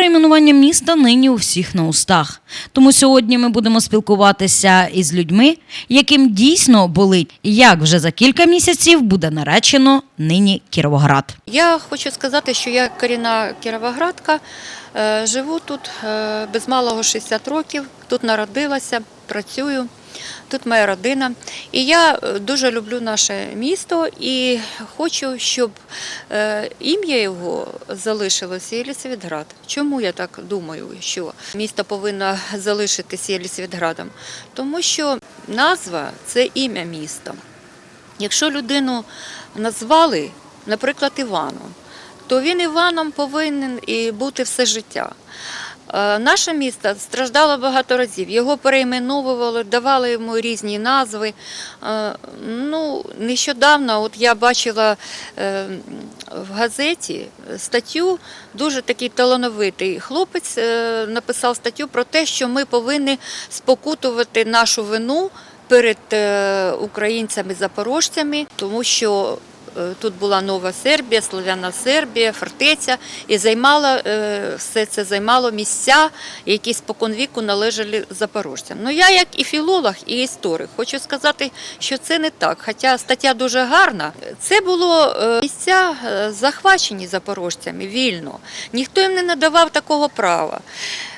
перейменування міста нині у всіх на устах. Тому сьогодні ми будемо спілкуватися із людьми, яким дійсно болить, як вже за кілька місяців буде наречено нині Кіровоград. Я хочу сказати, що я корінна кіровоградка, е, живу тут е, без малого 60 років, тут народилася, працюю, тут моя родина. І я е, дуже люблю наше місто і хочу, щоб е, ім'я його залишилося Єлісавітград. Чому я так думаю, що місто повинно залишитися Єлісавітградом? Тому що назва це ім'я міста. Якщо людину назвали, наприклад, Іваном, то він Іваном повинен і бути все життя. Е, Наше місто страждало багато разів. Його перейменовували, давали йому різні назви. Е, Ну, нещодавно от я бачила е, в газеті статтю, дуже такий талановитий хлопець написав статтю про те, що ми повинні спокутувати нашу вину перед українцями-запорожцями, тому що тут була Нова Сербія, Слов'яна Сербія, фортеця, і займала е, все це займало місця, які споконвіку належали запорожцям. Ну я, як і філолог, і історик, хочу сказати, що це не так. Хоча стаття дуже гарна. Це було е, місця е, захвачені запорожцями вільно. Ніхто їм не надавав такого права.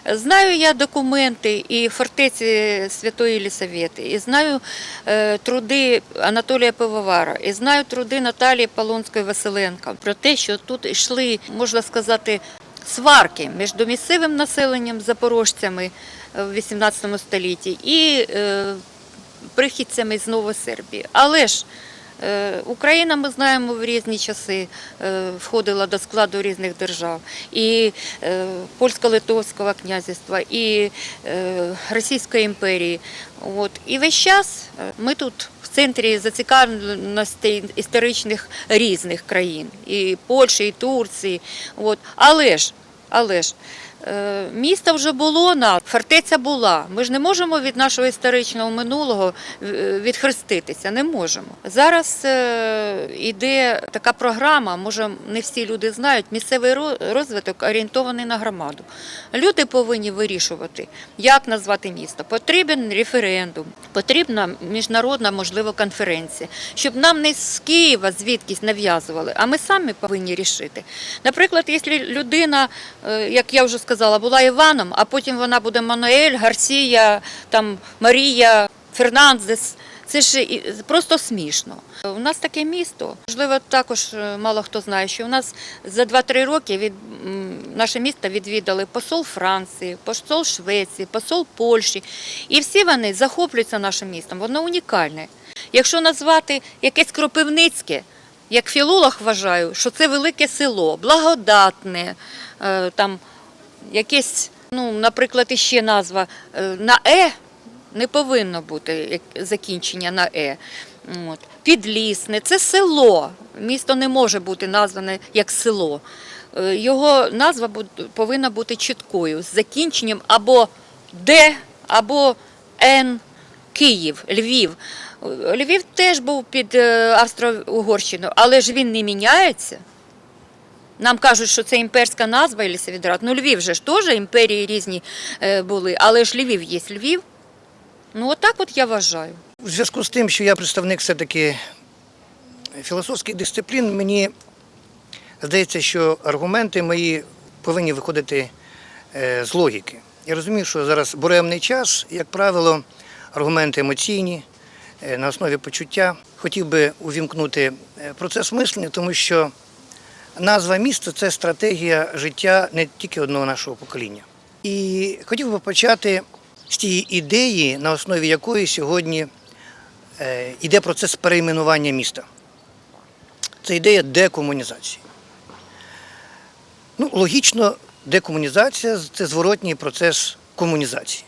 Знаю я документи і фортеці Святої Єлісавети, і знаю е, труди Анатолія Пивовара, і знаю труди Наталії Полонської Василенка про те, що тут йшли, можна сказати, сварки між місцевим населенням, запорожцями е, в 18 столітті і е, прихідцями з Новосербії. Але ж Україна, ми знаємо, в різні часи е, входила до складу різних держав. І е, польсько-литовського князівства, і е, Російської імперії. От. І весь час е, ми тут в центрі зацікавленостей історичних різних країн, і Польщі, і Турції. От. Але ж, але ж Е, Місто вже було на фортеця була. Ми ж не можемо від нашого історичного минулого е, відхреститися. Не можемо. Зараз е, іде така програма. Може, не всі люди знають. Місцевий розвиток орієнтований на громаду. Люди повинні вирішувати, як назвати місто. Потрібен референдум, потрібна міжнародна можливо конференція, щоб нам не з Києва звідкись нав'язували, а ми самі повинні рішити. Наприклад, якщо людина, е, як я вже сказала, була Іваном, а потім вона буде Мануель, Гарсія, там Марія, Фернандес. Це ж просто смішно. У нас таке місто. Можливо, також е, мало хто знає, що у нас за 2-3 роки від наше місто відвідали посол Франції, посол Швеції, посол Польщі. І всі вони захоплюються нашим містом. Воно унікальне. Якщо назвати якесь Кропивницьке, як філолог вважаю, що це велике село, благодатне, е, там якесь, ну, наприклад, іще назва е, на Е не повинно бути закінчення на Е. От. Підлісне, це село. Місто не може бути назване як село. Е, Його назва повинна бути чіткою, з закінченням або Д, або Н, Київ, Львів. Львів теж був під е, Австро-Угорщиною, але ж він не міняється. Нам кажуть, що це імперська назва Єлісавідрат. Ну, Львів же ж теж імперії різні е, були, але ж Львів є Львів. Ну, отак от я вважаю. У зв'язку з тим, що я представник все-таки філософських дисциплін, мені здається, що аргументи мої повинні виходити е, з логіки. Я розумію, що зараз буремний час, як правило, аргументи емоційні, е, на основі почуття. Хотів би увімкнути процес мислення, тому що назва міста це стратегія життя не тільки одного нашого покоління. І хотів би почати з тієї ідеї, на основі якої сьогодні е, йде процес перейменування міста. Це ідея декомунізації. Ну, логічно, декомунізація це зворотній процес комунізації.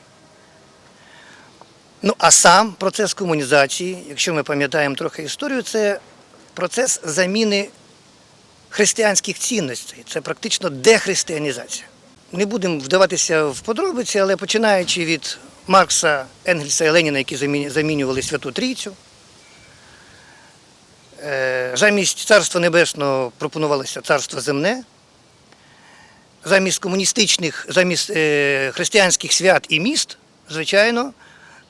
Ну, а сам процес комунізації, якщо ми пам'ятаємо трохи історію, це процес заміни християнських цінностей. Це практично дехристиянізація. Не будемо вдаватися в подробиці, але починаючи від Маркса, Енгельса і Леніна, які замінювали Святу Трійцю, е, замість Царства Небесного пропонувалося Царство Земне. замість комуністичних, замість е, християнських свят і міст, звичайно,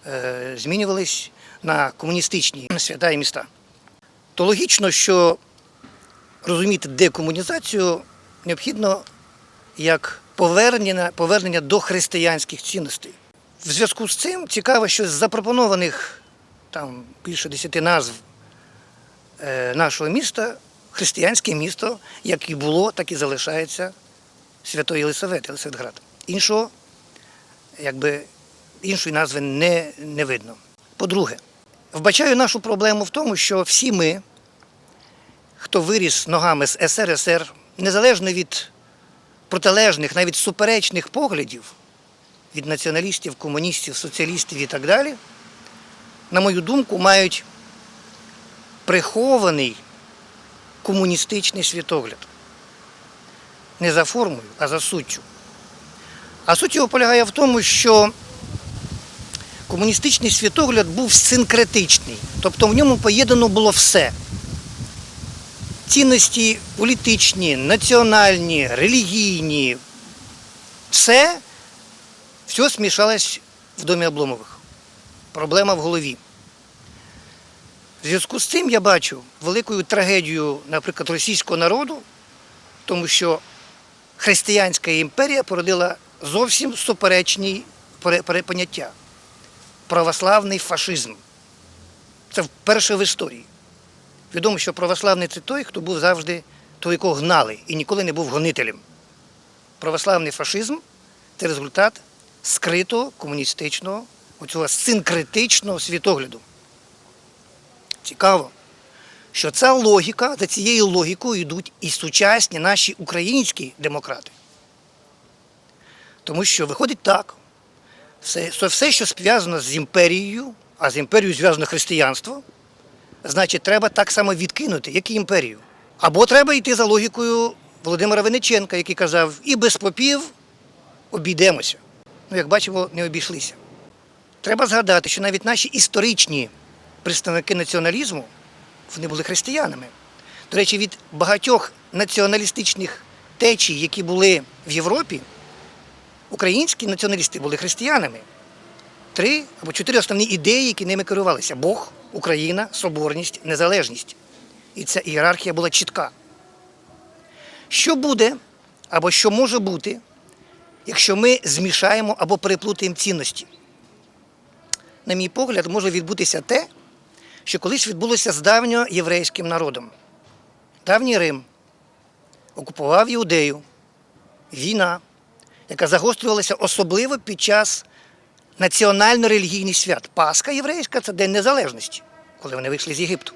е, змінювались на комуністичні свята і міста. То логічно, що розуміти декомунізацію необхідно як повернення, повернення до християнських цінностей. В зв'язку з цим цікаво, що з запропонованих там більше десяти назв е, нашого міста, християнське місто, як і було, так і залишається Святої Єлисавети, Єлисаветград. Іншого, якби, іншої назви не, не видно. По-друге, вбачаю нашу проблему в тому, що всі ми, хто виріс ногами з СРСР, незалежно від протилежних, навіть суперечних поглядів від націоналістів, комуністів, соціалістів і так далі, на мою думку, мають прихований комуністичний світогляд. Не за формою, а за суттю. А суть його полягає в тому, що комуністичний світогляд був синкретичний, тобто в ньому поєднано було все. Цінності політичні, національні, релігійні, все, все смішалось в домі Обломових. Проблема в голові. В зв'язку з цим я бачу великою трагедію, наприклад, російського народу, тому що християнська імперія породила зовсім суперечні пере- пере- поняття. Православний фашизм. Це вперше в історії. Відомо, що православний це той, хто був завжди той, якого гнали і ніколи не був гонителем. Православний фашизм це результат скритого комуністичного, оцього синкретичного світогляду. Цікаво, що ця логіка, за цією логікою йдуть і сучасні наші українські демократи. Тому що виходить так, все, все, що зв'язано з імперією, а з імперією зв'язано християнство, значить, треба так само відкинути, як і імперію. Або треба йти за логікою Володимира Вениченка, який казав, і без попів обійдемося. Ну, як бачимо, не обійшлися. Треба згадати, що навіть наші історичні представники націоналізму вони були християнами. До речі, від багатьох націоналістичних течій, які були в Європі, українські націоналісти були християнами. Три або чотири основні ідеї, які ними керувалися: Бог, Україна, соборність, незалежність. І ця ієрархія була чітка. Що буде або що може бути, якщо ми змішаємо або переплутаємо цінності? На мій погляд, може відбутися те, що колись відбулося з давньоєврейським народом. Давній Рим окупував Іудею, війна, яка загострювалася особливо під час національно-релігійних свят. Пасха єврейська це День Незалежності, коли вони вийшли з Єгипту.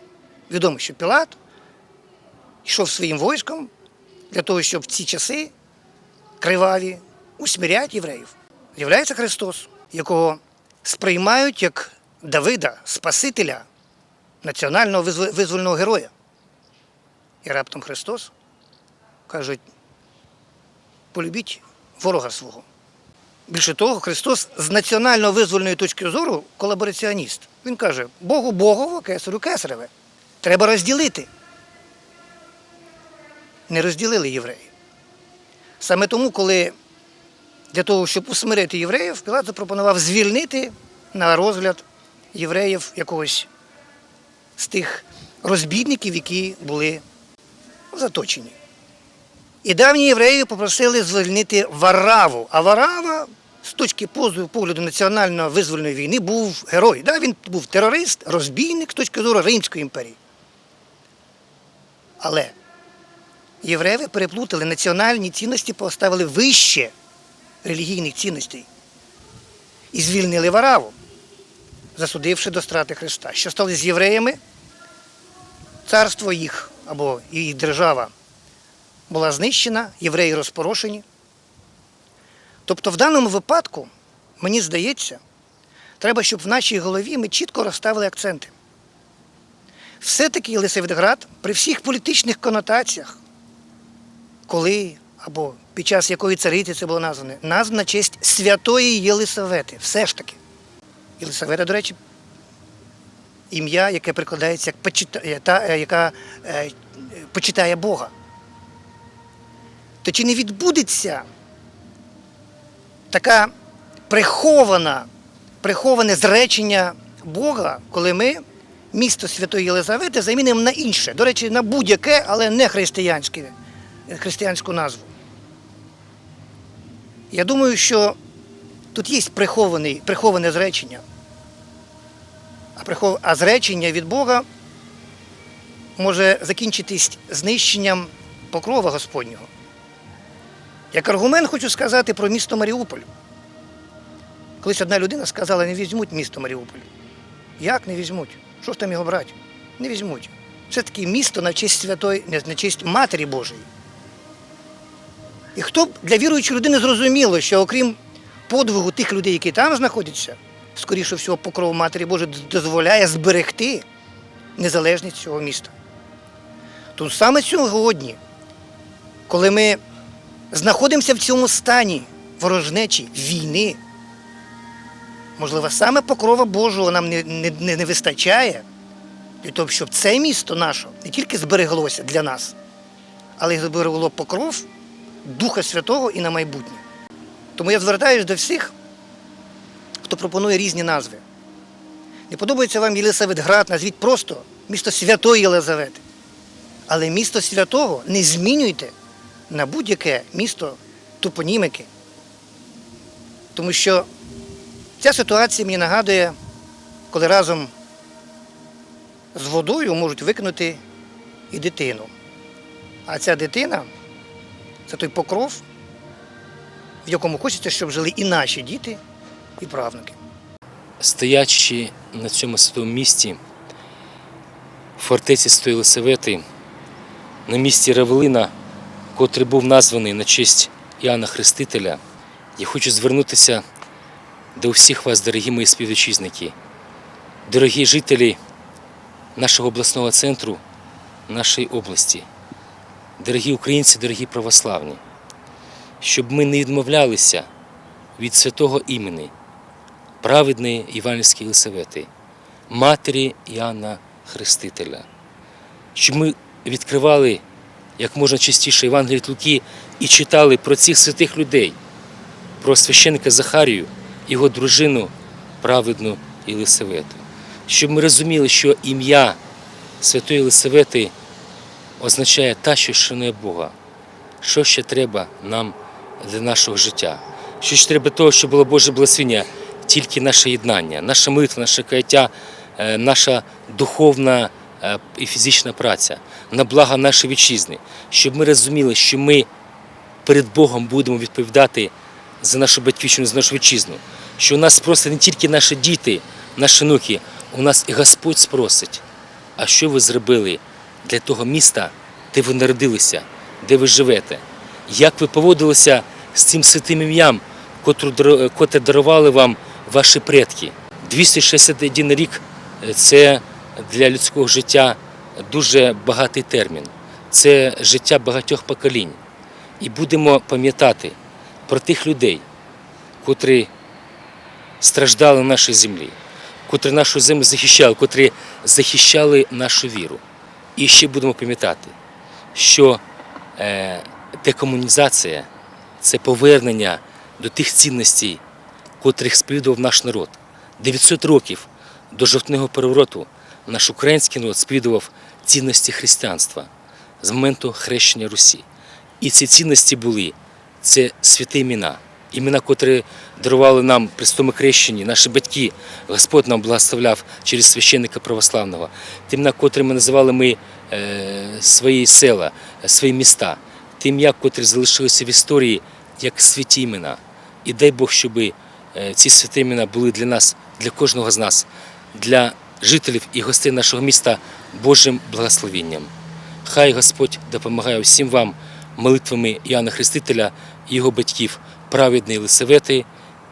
Відомо, що Пілат йшов своїм войском для того, щоб в ці часи криваві усміряти євреїв. З'являється Христос, якого сприймають як Давида, Спасителя, національного визвольного героя. І раптом Христос каже, полюбіть ворога свого. Більше того, Христос з національно-визвольної точки зору колабораціоніст. Він каже, Богу Богово, кесарю кесареве. Треба розділити. Не розділили євреї. Саме тому, коли для того, щоб усмирити євреїв, Пілат запропонував звільнити на розгляд євреїв якогось з тих розбійників, які були заточені. І давні євреї попросили звільнити Вараву. А Варава, з точки погляду національно визвольної війни, був герой. Да, він був терорист, розбійник з точки зору Римської імперії. Але євреї переплутали національні цінності, поставили вище релігійних цінностей і звільнили Вараву, засудивши до страти Христа. Що стало з євреями? Царство їх або їх держава була знищена, євреї розпорошені. Тобто, в даному випадку, мені здається, треба, щоб в нашій голові ми чітко розставили акценти. Все-таки Єлисаветград при всіх політичних конотаціях, коли або під час якої цариці це було назване, названа честь святої Єлисавети. Все ж таки. Єлисавета, до речі, ім'я, яке прикладається як почита- е, е, яка е, почитає Бога. То чи не відбудеться така прихована, приховане зречення Бога, коли ми місто Святої Єлизавети замінимо на інше. До речі, на будь-яке, але не християнське, християнську назву. Я думаю, що тут є прихований, приховане зречення. А, прихов... а зречення від Бога може закінчитись знищенням покрова Господнього. Як аргумент хочу сказати про місто Маріуполь. Колись одна людина сказала, не візьмуть місто Маріуполь. Як не візьмуть? Що ж там його брати? Не візьмуть. Це таки місто на честь святої, на честь Матері Божої. І хто б для віруючої людини зрозуміло, що окрім подвигу тих людей, які там знаходяться, скоріше всього, покров Матері Божої дозволяє зберегти незалежність цього міста. Тому саме сьогодні, коли ми знаходимося в цьому стані ворожнечі, війни, можливо, саме покрова Божого нам не, не, не, вистачає для того, щоб це місто наше не тільки збереглося для нас, але й зберегло покров Духа Святого і на майбутнє. Тому я звертаюся до всіх, хто пропонує різні назви. Не подобається вам Єлисаветград, назвіть просто місто Святої Єлизавети. Але місто святого не змінюйте на будь-яке місто топонімики. Тому що ця ситуація мені нагадує, коли разом з водою можуть викинути і дитину. А ця дитина це той покров, в якому хочеться, щоб жили і наші діти, і правнуки. Стоячи на цьому святому місці, в фортеці Святої Єлисавети, на місці Равелина, котрий був названий на честь Іоанна Хрестителя, я хочу звернутися до всіх вас, дорогі мої співвітчизники, дорогі жителі нашого обласного центру, нашої області, дорогі українці, дорогі православні, щоб ми не відмовлялися від святого імені праведної Іванівської Єлисавети, матері Іоанна Хрестителя, щоб ми відкривали як можна частіше Євангеліє від Луки і читали про цих святих людей, про священника Захарію, його дружину, праведну Єлисавету, щоб ми розуміли, що ім'я Святої Єлисавети означає та, що шанує Бога. Що ще треба нам для нашого життя? Що ще треба того, щоб було Боже благословення? Тільки наше єднання, наша молитва, наше каяття, е, наша духовна і фізична праця на благо нашої вітчизни, щоб ми розуміли, що ми перед Богом будемо відповідати за нашу батьківщину, за нашу вітчизну, що у нас спросять не тільки наші діти, наші внуки, у нас і Господь спросить, а що ви зробили для того міста, де ви народилися, де ви живете? Як ви поводилися з цим святим ім'ям, котре дарували вам ваші предки? 261 рік е, це для людського життя дуже багатий термін. Це життя багатьох поколінь. І будемо пам'ятати про тих людей, котрі страждали на нашій землі, котрі нашу землю захищали, котрі захищали нашу віру. І ще будемо пам'ятати, що е, декомунізація це повернення до тих цінностей, котрих сповідував наш народ. 900 років до жовтневого перевороту наш український народ сповідував цінності християнства з моменту хрещення Русі. І ці цінності були це святі імена, імена, котрі дарували нам при святому хрещенні, наші батьки, Господь нам благословляв через священника православного, ті імена, котрі ми називали ми е, свої села, свої міста, ті ім'я, котрі залишилися в історії як святі імена. І дай Бог, щоб е, ці святі імена були для нас, для кожного з нас, для жителів і гостей нашого міста Божим благословенням. Хай Господь допомагає всім вам молитвами Іоанна Хрестителя і його батьків, праведної Єлисавети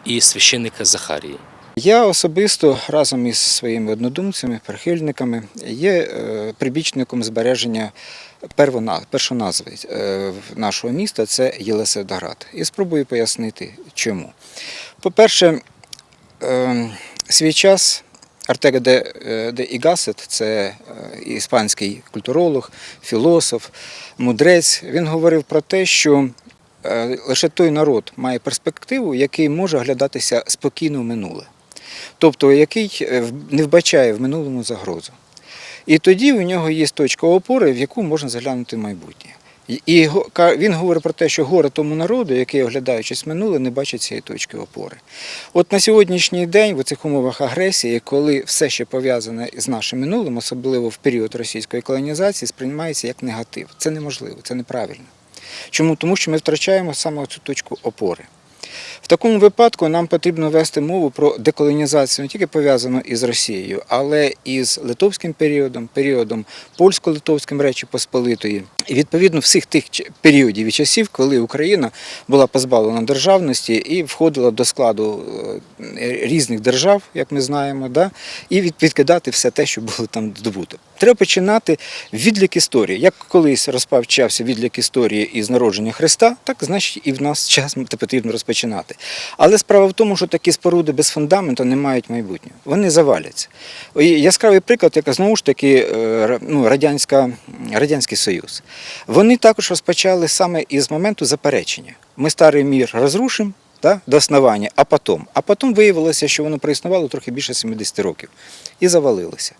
і священника Захарії. Я особисто разом із своїми однодумцями, прихильниками є е, прибічником збереження першоназви е, нашого міста це Єлисаветград. І спробую пояснити, чому. По-перше, е, свій час Артега де, е, де Ігасет, це е, іспанський культуролог, філософ, мудрець, він говорив про те, що е, лише той народ має перспективу, який може оглядатися спокійно в минуле, тобто який не вбачає в минулому загрозу. І тоді у нього є точка опори, в яку можна заглянути в майбутнє. І- він говорить про те, що горе тому народу, який, оглядаючись минуле, не бачить цієї точки опори. От на сьогоднішній день, в цих умовах агресії, коли все ще пов'язане з нашим минулим, особливо в період російської колонізації, сприймається як негатив. Це неможливо, це неправильно. Чому? Тому що ми втрачаємо саме цю точку опори. В такому випадку нам потрібно вести мову про деколонізацію не тільки пов'язану із Росією, але і з литовським періодом, періодом польсько-литовським Речі Посполитої. І відповідно всіх тих періодів і часів, коли Україна була позбавлена державності і входила до складу е, різних держав, як ми знаємо, да? і від- відкидати все те, що було там здобуто. Треба починати відлік історії. Як колись розпочався відлік історії із народження Христа, так значить і в нас час потрібно розпочинати. Але справа в тому, що такі споруди без фундаменту не мають майбутнього. Вони заваляться. Яскравий приклад, як знову ж таки е, ну, радянська, Радянський Союз. Вони також розпочали саме із моменту заперечення. Ми старий мір розрушимо. та, до основання, а потім. А потім виявилося, що воно проіснувало трохи більше 70 років і завалилося.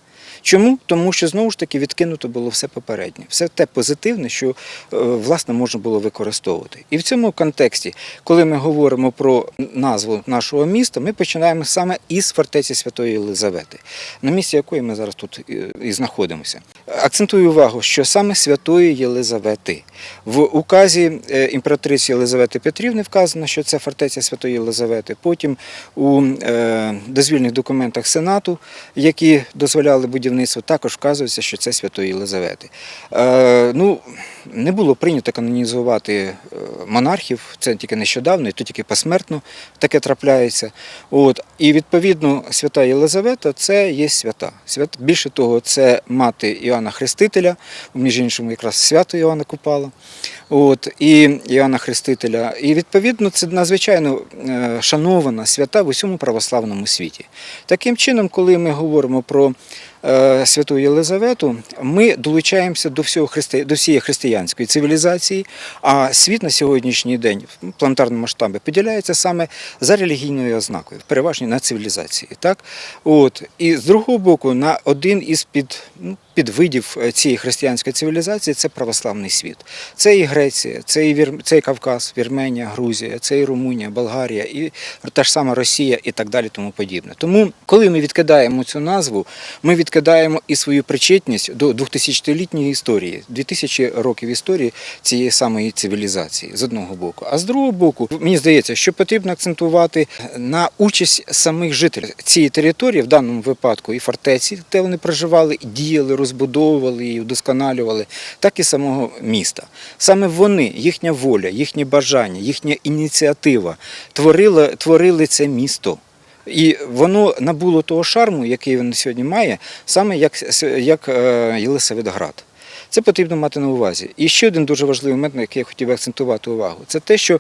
Чому? Тому що знову ж таки відкинуто було все попереднє, все те позитивне, що е, власне можна було використовувати. І в цьому контексті, коли ми говоримо про назву нашого міста, ми починаємо саме із фортеці Святої Єлизавети, на місці якої ми зараз тут і- і знаходимося. Акцентую увагу, що саме Святої Єлизавети в указі е, імператриці Єлизавети Петрівни вказано, що це фортеця Святої Єлизавети. Потім у е, дозвільних документах Сенату, які дозволяли будівництво, також вказується, що це Святої Єлизавети. Е, ну, не було прийнято канонізувати е, монархів, це тільки нещодавно, і то тільки посмертно таке трапляється. От. І відповідно свята Єлизавета це є свята. Свят... Більше того, це мати Іоанна Хрестителя, між іншим, якраз свято Іоанна Купала. От, і Іоанна Хрестителя. І відповідно це надзвичайно е, шанована свята в усьому православному світі. Таким чином, коли ми говоримо про е, святу Єлизавету, ми долучаємося до всього христи... до всієї християнської цивілізації, а світ на сьогоднішній день в планетарному масштабі поділяється саме за релігійною ознакою, переважно на цивілізації. Так? От. І з другого боку, на один із під, ну, підвидів е, цієї християнської цивілізації це православний світ. Це і Греція, це і, Вір... це і Кавказ, Вірменія, Грузія, це і Румунія, Болгарія, і та ж сама Росія і так далі, тому подібне. Тому, коли ми відкидаємо цю назву, ми відкидаємо і свою причетність до 2000-літньої історії, 2000 років історії цієї самої цивілізації з одного боку. А з другого боку, мені здається, що потрібно акцентувати на участь самих жителів цієї території, в даному випадку і фортеці, де вони проживали, діяли, розбудовували її, вдосконалювали, так і самого міста. Саме вони, їхня воля, їхнє бажання, їхня ініціатива творили, творили це місто. І воно набуло того шарму, який він сьогодні має, саме як, як е, Єлисаветград. Це потрібно мати на увазі. І ще один дуже важливий момент, на який я хотів акцентувати увагу, це те, що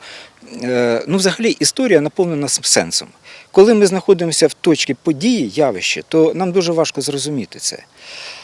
ну, взагалі історія наповнена сенсом. Коли ми знаходимося в точці події, явища, то нам дуже важко зрозуміти це.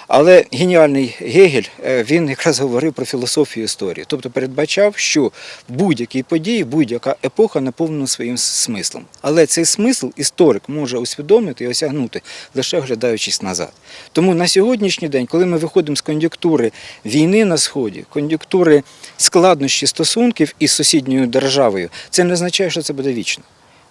Але геніальний Гегель е, він якраз говорив про філософію історії, тобто передбачав, що будь-якій події, будь-яка епоха наповнена своїм смислом. Але цей смисл історик може усвідомити і осягнути лише оглядаючись назад. Тому на сьогоднішній день, коли ми виходимо з кон'юнктури війни на сході, кон'юнктури складнощі стосунків із сусідньою державою, це не означає, що це буде вічно.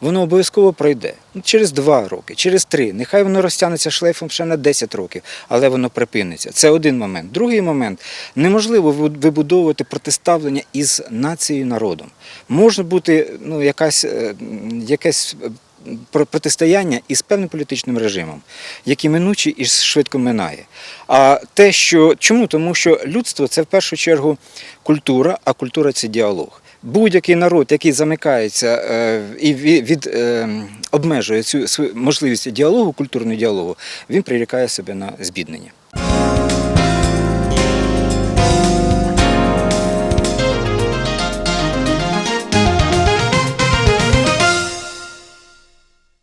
Воно обов'язково пройде через два роки, через три. Нехай воно розтягнеться шлейфом ще на 10 років, але воно припиниться. Це один момент. Другий момент неможливо вибудовувати протиставлення із нацією народом. Може бути ну, якась, е, якесь е, протистояння із певним політичним режимом, який минучий і швидко минає. А те, що чому? Тому що людство це в першу чергу культура, а культура це діалог. Будь-який народ, який замикається е, і від, е, обмежує цю можливість діалогу, культурного діалогу, він прирікає себе на збіднення.